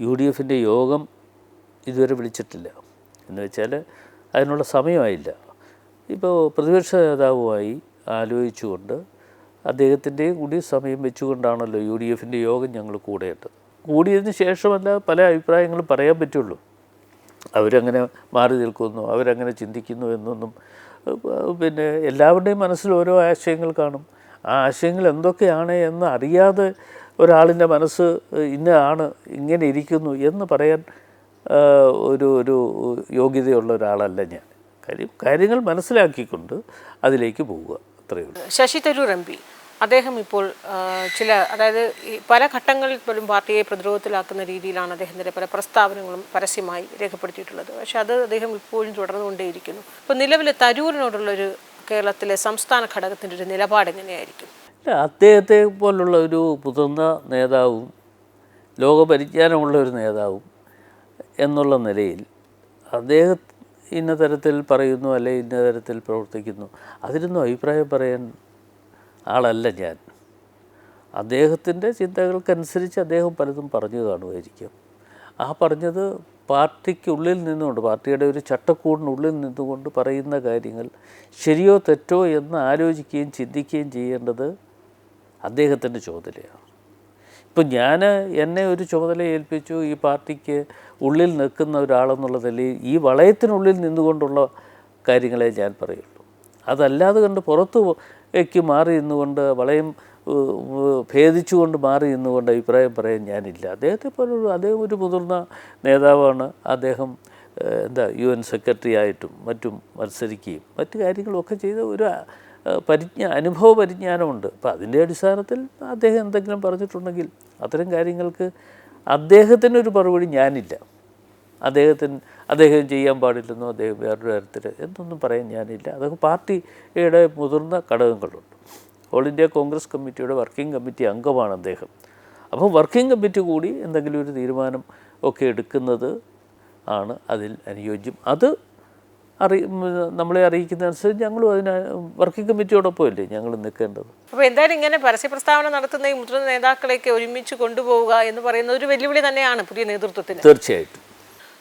B: യു ഡി എഫിന്റെ യോഗം ഇതുവരെ വിളിച്ചിട്ടില്ല. എന്ന് വെച്ചാൽ അതിനുള്ള സമയമായില്ല. ഇപ്പോൾ പ്രതിപക്ഷ നേതാവുമായി ആലോചിച്ചുകൊണ്ട് അദ്ദേഹത്തിന്റെയും കൂടി സമയം വെച്ചുകൊണ്ടാണല്ലോ യു ഡി എഫിന്റെ യോഗം ഞങ്ങൾ കൂടേണ്ടത്. കൂടിയതിന് ശേഷമല്ല പല അഭിപ്രായങ്ങളും പറയാൻ പറ്റുള്ളൂ. അവരങ്ങനെ മാറി നിൽക്കുന്നു അവരങ്ങനെ ചിന്തിക്കുന്നു എന്നൊന്നും പിന്നെ എല്ലാവരുടെയും മനസ്സിൽ ഓരോ ആശയങ്ങൾ കാണും. ആ ആശയങ്ങൾ എന്തൊക്കെയാണ് എന്ന് അറിയാതെ ഒരാളിന്റെ മനസ്സ് ഇന്നതാണ് ഇങ്ങനെ ഇരിക്കുന്നു എന്ന് പറയാൻ ഒരു ഒരു യോഗ്യതയുള്ള ഒരാളല്ല ഞാൻ. കാര്യം കാര്യങ്ങൾ മനസ്സിലാക്കിക്കൊണ്ട് അതിലേക്ക് പോവുക. അത്രയേ ഉള്ളൂ.
A: ശശി തരൂർ എം പി അദ്ദേഹം ഇപ്പോൾ ചില അതായത് പല ഘട്ടങ്ങളിൽ പോലും പാർട്ടിയെ പ്രതിരോധത്തിലാക്കുന്ന രീതിയിലാണ് അദ്ദേഹത്തിന്റെ പല പ്രസ്താവനകളും പരസ്യമായി രേഖപ്പെടുത്തിയിട്ടുള്ളത്. പക്ഷേ അത് അദ്ദേഹം ഇപ്പോഴും തുടർന്നുകൊണ്ടേയിരിക്കുന്നു. ഇപ്പോൾ നിലവിലെ തരൂരിനോടുള്ളൊരു കേരളത്തിലെ സംസ്ഥാന ഘടകത്തിന്റെ ഒരു നിലപാട് എങ്ങനെയായിരിക്കും?
B: അദ്ദേഹത്തെ പോലുള്ള ഒരു മുതിർന്ന നേതാവും ലോകപരിജ്ഞാനമുള്ള ഒരു നേതാവും എന്നുള്ള നിലയിൽ അദ്ദേഹം ഇന്ന തരത്തിൽ പറയുന്നു അല്ലെ ഇന്ന തരത്തിൽ പ്രവർത്തിക്കുന്നു അതിനൊന്നും അഭിപ്രായം പറയാൻ ആളല്ല ഞാൻ. അദ്ദേഹത്തിന്റെ ചിന്തകൾക്കനുസരിച്ച് അദ്ദേഹം പലതും പറഞ്ഞു കാണുമായിരിക്കും. ആ പറഞ്ഞത് പാർട്ടിക്കുള്ളിൽ നിന്നുകൊണ്ട് പാർട്ടിയുടെ ഒരു ചട്ടക്കൂടിനുള്ളിൽ നിന്നുകൊണ്ട് പറയുന്ന കാര്യങ്ങൾ ശരിയോ തെറ്റോ എന്ന് ആലോചിക്കുകയും ചിന്തിക്കുകയും ചെയ്യേണ്ടത് അദ്ദേഹത്തിന്റെ ചുമതലയാണ്. ഇപ്പം ഞാൻ എന്നെ ഒരു ചുമതല ഏൽപ്പിച്ചു ഈ പാർട്ടിക്ക് ഉള്ളിൽ നിൽക്കുന്ന ഒരാളെന്നുള്ള ഈ വളയത്തിനുള്ളിൽ നിന്നുകൊണ്ടുള്ള കാര്യങ്ങളെ ഞാൻ പറയുള്ളൂ. അതല്ലാതെ കണ്ട് പുറത്തുക്ക് മാറി നിന്നുകൊണ്ട് വളയം ഭേദിച്ചുകൊണ്ട് മാറി നിന്നുകൊണ്ട് അഭിപ്രായം പറയാൻ ഞാനില്ല. അദ്ദേഹത്തെ പോലൊരു അദ്ദേഹം ഒരു മുതിർന്ന നേതാവാണ്. അദ്ദേഹം എന്താ യു എൻ സെക്രട്ടറി ആയിട്ടും മറ്റും മത്സരിക്കുകയും മറ്റു കാര്യങ്ങളൊക്കെ ചെയ്ത ഒരു പരിജ്ഞ പരിജ്ഞാ അനുഭവ പരിജ്ഞാനമുണ്ട്. അപ്പം അതിന്റെ അടിസ്ഥാനത്തിൽ അദ്ദേഹം എന്തെങ്കിലും പറഞ്ഞിട്ടുണ്ടെങ്കിൽ അത്തരം കാര്യങ്ങൾക്ക് അദ്ദേഹത്തിനൊരു മറുപടി ഞാനില്ല. അദ്ദേഹത്തിന് അദ്ദേഹം ചെയ്യാൻ പാടില്ലെന്നോ അദ്ദേഹം വേറൊരു തരത്തിൽ എന്നൊന്നും പറയാൻ ഞാനില്ല. അതൊക്കെ പാർട്ടിയുടെ മുതിർന്ന ഘടകങ്ങളുണ്ട്. ഓൾ ഇന്ത്യ കോൺഗ്രസ് കമ്മിറ്റിയുടെ വർക്കിംഗ് കമ്മിറ്റി അംഗമാണ് അദ്ദേഹം. അപ്പോൾ വർക്കിംഗ് കമ്മിറ്റി കൂടി എന്തെങ്കിലും ഒരു തീരുമാനം ഒക്കെ എടുക്കുന്നത് ആണ് അതിൽ അനുയോജ്യം. അത് അറി നമ്മളെ അറിയിക്കുന്നതനുസരിച്ച് ഞങ്ങളും അതിന് വർക്കിംഗ് കമ്മിറ്റിയോടൊപ്പം അല്ലേ ഞങ്ങൾ നിൽക്കേണ്ടത്?
A: അപ്പോൾ എന്തായാലും ഇങ്ങനെ പരസ്യ പ്രസ്താവന നടത്തുന്ന ഈ മുതിർന്ന നേതാക്കളെയൊക്കെ ഒരുമിച്ച് കൊണ്ടുപോവുക എന്ന് പറയുന്ന ഒരു വെല്ലുവിളി തന്നെയാണ് പുതിയ നേതൃത്വത്തിന്.
B: തീർച്ചയായിട്ടും.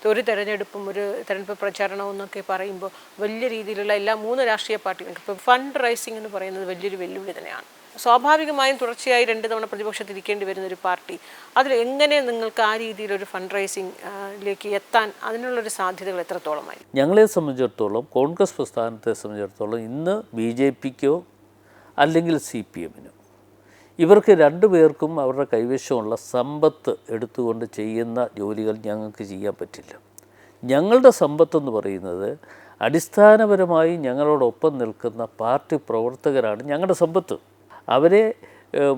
A: ഒരു തെരഞ്ഞെടുപ്പും ഒരു തെരഞ്ഞെടുപ്പ് പ്രചാരണവും എന്നൊക്കെ പറയുമ്പോൾ വലിയ രീതിയിലുള്ള എല്ലാ മൂന്ന് രാഷ്ട്രീയ പാർട്ടികൾക്ക് ഇപ്പോൾ ഫണ്ട് റൈസിംഗ് എന്ന് പറയുന്നത് വലിയൊരു വെല്ലുവിളി തന്നെയാണ്. സ്വാഭാവികമായും തുടർച്ചയായി രണ്ട് തവണ പ്രതിപക്ഷത്തിരിക്കേണ്ടി വരുന്ന ഒരു പാർട്ടി അതിൽ എങ്ങനെ നിങ്ങൾക്ക് ആ രീതിയിലൊരു ഫണ്ട് റൈസിംഗിലേക്ക് എത്താൻ അതിനുള്ളൊരു സാധ്യതകൾ എത്രത്തോളമായി
B: ഞങ്ങളെ സംബന്ധിച്ചിടത്തോളം കോൺഗ്രസ് പ്രസ്ഥാനത്തെ സംബന്ധിച്ചിടത്തോളം ഇന്ന് ബി ജെ പിക്കോ അല്ലെങ്കിൽ സി പി എമ്മിനോ ഇവർക്ക് രണ്ടു പേർക്കും അവരുടെ കൈവശമുള്ള സമ്പത്ത് എടുത്തുകൊണ്ട് ചെയ്യുന്ന ജോലികൾ ഞങ്ങൾക്ക് ചെയ്യാൻ പറ്റില്ല. ഞങ്ങളുടെ സമ്പത്തെന്ന് പറയുന്നത് അടിസ്ഥാനപരമായി ഞങ്ങളോടൊപ്പം നിൽക്കുന്ന പാർട്ടി പ്രവർത്തകരാണ് ഞങ്ങളുടെ സമ്പത്ത്. അവരെ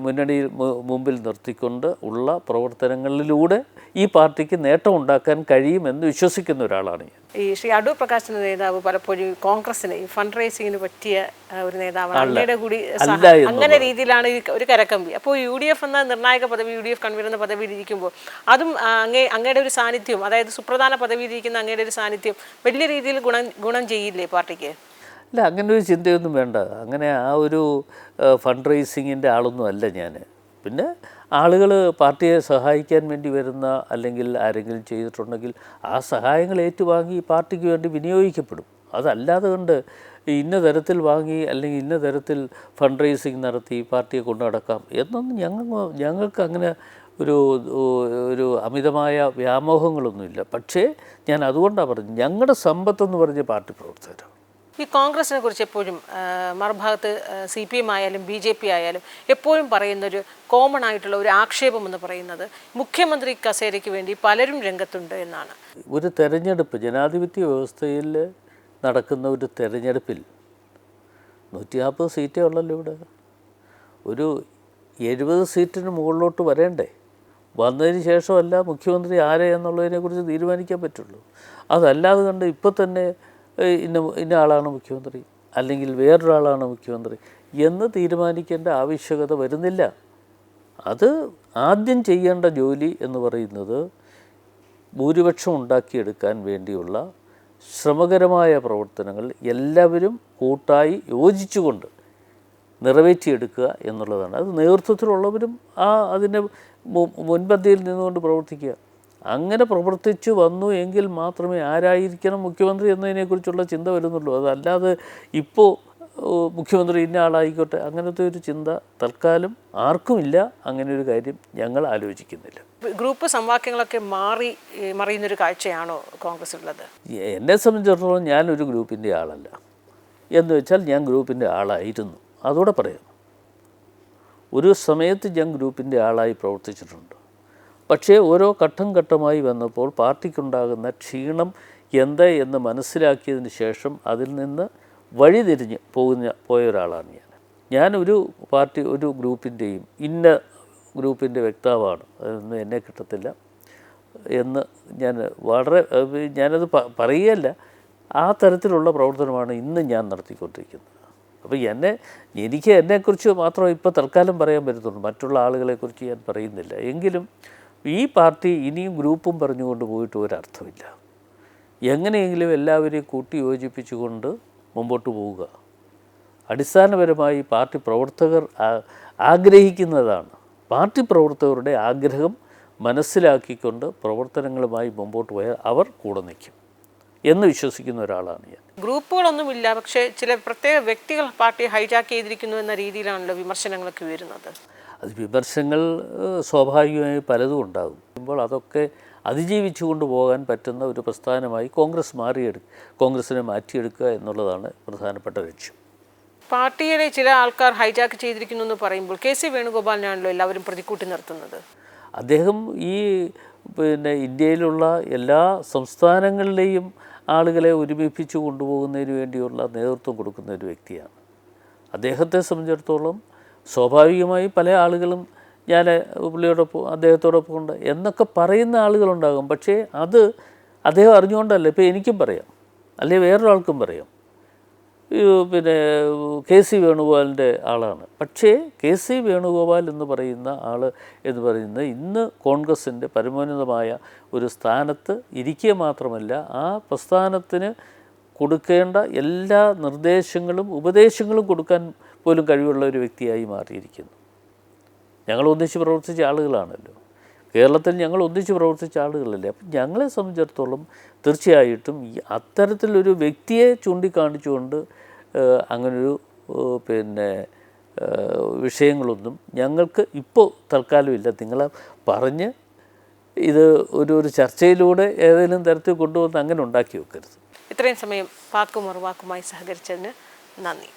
B: മുന്നണിയിൽ മുമ്പിൽ നിർത്തിക്കൊണ്ട് ഉള്ള പ്രവർത്തനങ്ങളിലൂടെ ഈ പാർട്ടിക്ക് നേട്ടം ഉണ്ടാക്കാൻ കഴിയുമെന്ന് വിശ്വസിക്കുന്ന ഒരാളാണ് ഞാൻ.
A: ഈ ശ്രീ അടൂർ പ്രകാശിന്റെ നേതാവ് പലപ്പോഴും കോൺഗ്രസിന് ഈ ഫണ്ട് റേസിംഗിന് പറ്റിയ ഒരു നേതാവാണ്. അങ്ങയുടെ കൂടി. അങ്ങനെ രീതിയിലാണ് ഈ ഒരു കരക്കമ്പി അപ്പോൾ യു ഡി എഫ് എന്ന നിർണായക പദവി യു ഡി എഫ് കൺവീനർ എന്ന പദവിയിൽ ഇരിക്കുമ്പോൾ അതും അങ്ങേ അങ്ങയുടെ ഒരു സാന്നിധ്യം അതായത് സുപ്രധാന പദവിയിൽ ഇരിക്കുന്ന അങ്ങയുടെ ഒരു സാന്നിധ്യം വലിയ രീതിയിൽ ഗുണം ഗുണം ചെയ്യില്ലേ പാർട്ടിക്ക്?
B: അല്ല അങ്ങനെ ഒരു ചിന്തയൊന്നും വേണ്ട. അങ്ങനെ ആ ഒരു ഫണ്ട് റേസിങ്ങിന്റെ ആളൊന്നും അല്ല ഞാൻ പിന്നെ ആളുകൾ പാർട്ടിയെ സഹായിക്കാൻ വേണ്ടി വരുന്ന അല്ലെങ്കിൽ ആരെങ്കിലും ചെയ്തിട്ടുണ്ടെങ്കിൽ ആ സഹായങ്ങൾ ഏറ്റുവാങ്ങി പാർട്ടിക്ക് വേണ്ടി വിനിയോഗിക്കപ്പെടും. അതല്ലാതെ കൊണ്ട് ഇന്ന തരത്തിൽ വാങ്ങി അല്ലെങ്കിൽ ഇന്ന തരത്തിൽ ഫണ്ട് റേസിങ് നടത്തി പാർട്ടിയെ കൊണ്ടു നടക്കാം എന്നൊന്നും ഞങ്ങൾ ഞങ്ങൾക്ക് അങ്ങനെ ഒരു ഒരു അമിതമായ വ്യാമോഹങ്ങളൊന്നുമില്ല. പക്ഷേ ഞാൻ അതുകൊണ്ടാണ് പറഞ്ഞത് ഞങ്ങളുടെ സമ്പത്തെന്ന് പറഞ്ഞ പാർട്ടി പ്രവർത്തകരാണ്.
A: ഈ കോൺഗ്രസിനെ കുറിച്ച് എപ്പോഴും മറുഭാഗത്ത് സി പി എം ആയാലും ബി ജെ പി ആയാലും എപ്പോഴും പറയുന്നൊരു കോമൺ ആയിട്ടുള്ള ഒരു ആക്ഷേപം എന്ന് പറയുന്നത് മുഖ്യമന്ത്രി കസേരയ്ക്ക് വേണ്ടി പലരും രംഗത്തുണ്ട് എന്നാണ്.
B: ഒരു തെരഞ്ഞെടുപ്പ് ജനാധിപത്യ വ്യവസ്ഥയിൽ നടക്കുന്ന ഒരു തെരഞ്ഞെടുപ്പിൽ നൂറ്റി നാൽപ്പത് സീറ്റേ ഉള്ളല്ലോ ഇവിടെ. ഒരു എഴുപത് സീറ്റിന് മുകളിലോട്ട് വരേണ്ടേ? വന്നതിന് ശേഷമല്ല മുഖ്യമന്ത്രി ആരെ എന്നുള്ളതിനെക്കുറിച്ച് തീരുമാനിക്കാൻ പറ്റുള്ളൂ. അതല്ലാതെ കണ്ട് ഇപ്പം തന്നെ ഇന്ന ഇന്ന ആളാണ് മുഖ്യമന്ത്രി. അല്ലെങ്കിൽ വേറൊരാളാണ് മുഖ്യമന്ത്രി. എന്ന് തീരുമാനിക്കേണ്ട ആവശ്യകത വരുന്നില്ല. അത് ആദ്യം ചെയ്യേണ്ട ജോലി എന്ന് പറയുന്നത് ഭൂരിപക്ഷം ഉണ്ടാക്കിയെടുക്കാൻ വേണ്ടിയുള്ള ശ്രമകരമായ പ്രവർത്തനങ്ങൾ എല്ലാവരും കൂട്ടായി യോജിച്ചുകൊണ്ട് നിറവേറ്റിയെടുക്കുക എന്നുള്ളതാണ്. അത് നേതൃത്വത്തിലുള്ളവരും ആ അതിന്റെ മുൻപന്തിയിൽ നിന്നുകൊണ്ട് പ്രവർത്തിക്കുക. അങ്ങനെ പ്രവർത്തിച്ചു വന്നു എങ്കിൽ മാത്രമേ ആരായിരിക്കണം മുഖ്യമന്ത്രി എന്നതിനെക്കുറിച്ചുള്ള ചിന്ത വരുന്നുള്ളൂ. അതല്ലാതെ ഇപ്പോൾ മുഖ്യമന്ത്രി ഇന്ന ആളായിക്കോട്ടെ അങ്ങനത്തെ ഒരു ചിന്ത തൽക്കാലം ആർക്കുമില്ല. അങ്ങനെ ഒരു കാര്യം ഞങ്ങൾ ആലോചിക്കുന്നില്ല.
A: ഗ്രൂപ്പ് സംവാക്യങ്ങളൊക്കെ മാറി മറിയുന്നൊരു കാഴ്ചയാണോ കോൺഗ്രസിലുള്ളത്
B: എന്നെ സംബന്ധിച്ചിടത്തോളം ഞാനൊരു ഗ്രൂപ്പിന്റെ ആളല്ല. എന്ന് വെച്ചാൽ ഞാൻ ഗ്രൂപ്പിന്റെ ആളായിരുന്നു. അതോടെ പറയാം. ഒരു സമയത്ത് ഞാൻ ഗ്രൂപ്പിന്റെ ആളായി പ്രവർത്തിച്ചിട്ടുണ്ട്. പക്ഷേ ഓരോ ഘട്ടം ഘട്ടമായി വന്നപ്പോൾ പാർട്ടിക്കുണ്ടാകുന്ന ക്ഷീണം എന്ത് എന്ന് മനസ്സിലാക്കിയതിന് ശേഷം അതിൽ നിന്ന് വഴിതിരിഞ്ഞ് പോകുന്ന പോയ ഒരാളാണ് ഞാൻ. ഞാനൊരു പാർട്ടി ഒരു ഗ്രൂപ്പിന്റെയും ഇന്ന ഗ്രൂപ്പിന്റെ വ്യക്താവാണ്. അതൊന്നും എന്നെ കിട്ടത്തില്ല എന്ന് ഞാൻ വളരെ ഞാനത് പറയുകയല്ല. ആ തരത്തിലുള്ള പ്രവർത്തനമാണ് ഇന്ന് ഞാൻ നടത്തിക്കൊണ്ടിരിക്കുന്നത്. അപ്പോൾ എന്നെ എനിക്ക് എന്നെക്കുറിച്ച് മാത്രം ഇപ്പോൾ തൽക്കാലം പറയാൻ പറ്റത്തുള്ളൂ. മറ്റുള്ള ആളുകളെക്കുറിച്ച് ഞാൻ പറയുന്നില്ല. എങ്കിലും ഈ പാർട്ടി ഇനിയും ഗ്രൂപ്പും പറഞ്ഞുകൊണ്ട് പോയിട്ട് ഒരർത്ഥമില്ല. എങ്ങനെയെങ്കിലും എല്ലാവരെയും കൂട്ടി യോജിപ്പിച്ചുകൊണ്ട് മുമ്പോട്ട് പോവുക. അടിസ്ഥാനപരമായി പാർട്ടി പ്രവർത്തകർ ആഗ്രഹിക്കുന്നതാണ്. പാർട്ടി പ്രവർത്തകരുടെ ആഗ്രഹം മനസ്സിലാക്കിക്കൊണ്ട് പ്രവർത്തനങ്ങളുമായി മുമ്പോട്ട് പോയാൽ അവർ കൂടെ നിൽക്കും എന്ന് വിശ്വസിക്കുന്ന ഒരാളാണ് ഞാൻ.
A: ഗ്രൂപ്പുകളൊന്നുമില്ല പക്ഷേ ചില പ്രത്യേക വ്യക്തികൾ പാർട്ടി ഹൈജാക്ക് ചെയ്തിരിക്കുന്നു എന്ന രീതിയിലാണല്ലോ വിമർശനങ്ങളൊക്കെ ഉയരുന്നത്.
B: അത് വിമർശങ്ങൾ സ്വാഭാവികമായി പലതും ഉണ്ടാകും. അപ്പോൾ അതൊക്കെ അതിജീവിച്ചു കൊണ്ടുപോകാൻ പറ്റുന്ന ഒരു പ്രസ്ഥാനമായി കോൺഗ്രസ് മാറിയെടുക്കുക കോൺഗ്രസിനെ മാറ്റിയെടുക്കുക എന്നുള്ളതാണ് പ്രധാനപ്പെട്ട ലക്ഷ്യം.
A: പാർട്ടിയിലെ ചില ആൾക്കാർ ഹൈജാക്ക് ചെയ്തിരിക്കുന്നു എന്ന് പറയുമ്പോൾ കെ സി വേണുഗോപാലിനാണല്ലോ എല്ലാവരും പ്രതിക്കൂട്ടി നിർത്തുന്നത്.
B: അദ്ദേഹം ഈ പിന്നെ ഇന്ത്യയിലുള്ള എല്ലാ സംസ്ഥാനങ്ങളിലെയും ആളുകളെ ഒരുമിപ്പിച്ച് കൊണ്ടുപോകുന്നതിന് വേണ്ടിയുള്ള നേതൃത്വം കൊടുക്കുന്ന ഒരു വ്യക്തിയാണ്. അദ്ദേഹത്തെ സംബന്ധിച്ചിടത്തോളം സ്വാഭാവികമായി പല ആളുകളും ഞാൻ പുള്ളിയോടൊപ്പം അദ്ദേഹത്തോടൊപ്പം ഉണ്ട് എന്നൊക്കെ പറയുന്ന ആളുകളുണ്ടാകും. പക്ഷേ അത് അദ്ദേഹം അറിഞ്ഞുകൊണ്ടല്ല ഇപ്പോൾ എനിക്കും പറയാം. അല്ലെങ്കിൽ വേറൊരാൾക്കും പറയാം. പിന്നെ കെ സി വേണുഗോപാലിന്റെ ആളാണ്. പക്ഷേ കെ സി വേണുഗോപാൽ എന്ന് പറയുന്ന ആൾ എന്ന് പറയുന്നത് ഇന്ന് കോൺഗ്രസിന്റെ പരമോന്നതമായ ഒരു സ്ഥാനത്ത് ഇരിക്കുക മാത്രമല്ല ആ പ്രസ്ഥാനത്തിന് കൊടുക്കേണ്ട എല്ലാ നിർദ്ദേശങ്ങളും ഉപദേശങ്ങളും കൊടുക്കാൻ പോലും കഴിവുള്ള ഒരു വ്യക്തിയായി മാറിയിരിക്കുന്നു. ഞങ്ങൾ ഒന്നിച്ച് പ്രവർത്തിച്ച ആളുകളാണല്ലോ. കേരളത്തിൽ ഞങ്ങൾ ഒന്നിച്ച് പ്രവർത്തിച്ച ആളുകളല്ലേ. അപ്പം ഞങ്ങളെ സംബന്ധിച്ചിടത്തോളം തീർച്ചയായിട്ടും അത്തരത്തിലൊരു വ്യക്തിയെ ചൂണ്ടിക്കാണിച്ചുകൊണ്ട് അങ്ങനൊരു പിന്നെ വിഷയങ്ങളൊന്നും ഞങ്ങൾക്ക് ഇപ്പോൾ തൽക്കാലമില്ല. നിങ്ങളെ പറഞ്ഞ് ഇത് ഒരു ഒരു ചർച്ചയിലൂടെ ഏതെങ്കിലും തരത്തിൽ കൊണ്ടുവന്ന് അങ്ങനെ ഉണ്ടാക്കി വെക്കരുത്.
A: ഇത്രയും സമയം വാക്കും മറുവാക്കുമായി സഹകരിച്ചതിന് നന്ദി.